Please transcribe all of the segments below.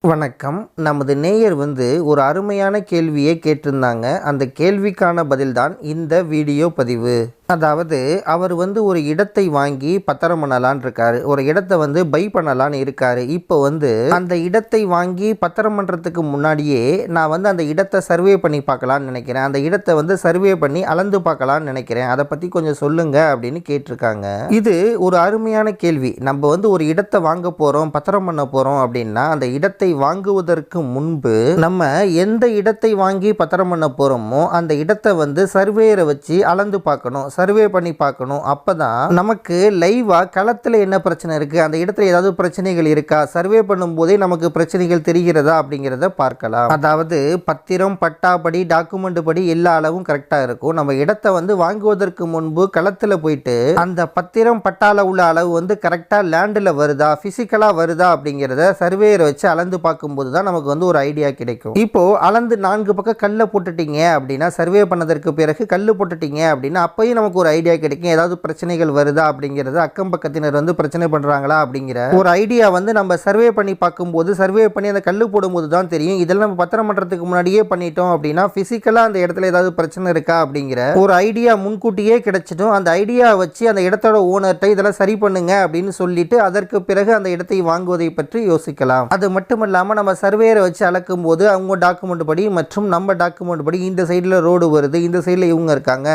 வணக்கம். நமது நேயர் வந்து ஒரு அருமையான கேள்வியை கேட்டிருந்தாங்க. அந்த கேள்விக்கான பதில்தான் இந்த வீடியோ பதிவு. அதாவது அவர் வந்து ஒரு இடத்தை வாங்கி பத்திரம் பண்ணலான்னு இருக்காரு. ஒரு இடத்தை வந்து பை பண்ணலான்னு இருக்காரு. இப்போ வந்து அந்த இடத்தை வாங்கி பத்திரம் பண்ணுறதுக்கு முன்னாடியே நான் வந்து அந்த இடத்தை சர்வே பண்ணி பார்க்கலான்னு நினைக்கிறேன். அந்த இடத்தை வந்து சர்வே பண்ணி அளந்து பார்க்கலான்னு நினைக்கிறேன். அதை பற்றி கொஞ்சம் சொல்லுங்க அப்படின்னு கேட்டிருக்காங்க. இது ஒரு அருமையான கேள்வி. நம்ம வந்து ஒரு இடத்தை வாங்க போகிறோம் பத்திரம் பண்ண போகிறோம் அப்படின்னா அந்த இடத்தை வாங்குவதற்கு முன்பு நம்ம எந்த இடத்தை வாங்கி பத்திரம் பண்ண போகிறோமோ அந்த இடத்தை வந்து சர்வேயரை வச்சு அளந்து பார்க்கணும். சர்வே பண்ணி பார்க்கணும். அப்போ தான் நமக்கு லைவாக களத்தில் என்ன பிரச்சனை இருக்குது அந்த இடத்துல ஏதாவது பிரச்சனைகள் இருக்கா? சர்வே பண்ணும்போதே நமக்கு பிரச்சனைகள் தெரிகிறதா அப்படிங்கிறத பார்க்கலாம். அதாவது பத்திரம் பட்டாப்படி டாக்குமெண்ட் படி எல்லா அளவும் கரெக்டாக இருக்கும். நம்ம இடத்தை வந்து வாங்குவதற்கு முன்பு களத்தில் போயிட்டு அந்த பத்திரம் பட்டால உள்ள அளவு வந்து கரெக்டாக லேண்டில் வருதா? ஃபிசிக்கலாக வருதா அப்படிங்கிறத சர்வேயரை வச்சு அளந்து பார்க்கும்போது தான் நமக்கு வந்து ஒரு ஐடியா கிடைக்கும். இப்போ அளந்து நான்கு பக்கம் கல்லை போட்டுட்டீங்க அப்படின்னா சர்வே பண்ணதற்கு பிறகு கல் போட்டுட்டீங்க அப்படின்னா அப்பயும் நமக்கு நமக்கு ஒரு ஐடியா கிடைக்கும். ஏதாவது பிரச்சனைகள் வருதா அப்படிங்கிறது அக்கம் பக்கத்தினர் வந்து பிரச்சனை பண்ணுறாங்களா அப்படிங்கிற ஒரு ஐடியா வந்து நம்ம சர்வே பண்ணி பார்க்கும்போது சர்வே பண்ணி அந்த கல் போடும்போது தான் தெரியும். இதெல்லாம் நம்ம பத்திரம் பண்ணுறதுக்கு முன்னாடியே பண்ணிட்டோம் அப்படின்னா ஃபிசிக்கலாக அந்த இடத்துல ஏதாவது பிரச்சனை இருக்கா அப்படிங்கிற ஒரு ஐடியா முன்கூட்டியே கிடைச்சிடும். அந்த ஐடியா வச்சு அந்த இடத்தோட ஓனர்கிட்ட இதெல்லாம் சரி பண்ணுங்க அப்படின்னு சொல்லிட்டு அதற்கு பிறகு அந்த இடத்தை வாங்குவதை பற்றி யோசிக்கலாம். அது மட்டும் இல்லாமல் நம்ம சர்வேயரை வச்சு அளக்கும் போது அவங்க டாக்குமெண்ட் படி மற்றும் நம்ம டாக்குமெண்ட் படி இந்த சைடில் ரோடு வருது இந்த சைடில் இவங்க இருக்காங்க.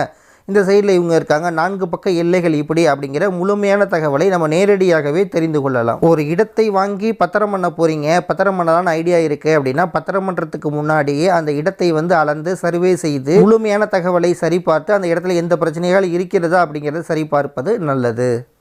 இந்த சைடில் இவங்க இருக்காங்க. நான்கு பக்க எல்லைகள் இப்படி அப்படிங்கிற முழுமையான தகவலை நம்ம நேரடியாகவே தெரிந்து கொள்ளலாம். ஒரு இடத்தை வாங்கி பத்திரம் பண்ண போகிறீங்க பத்திரம் பண்ணலாம்னு ஐடியா இருக்குது அப்படின்னா பத்திரம் பண்ணுறதுக்கு முன்னாடியே அந்த இடத்தை வந்து அளந்து சர்வே செய்து முழுமையான தகவலை சரிபார்த்து அந்த இடத்துல எந்த பிரச்சனைகள் இருக்கிறதா அப்படிங்கிறத சரிபார்ப்பது நல்லது.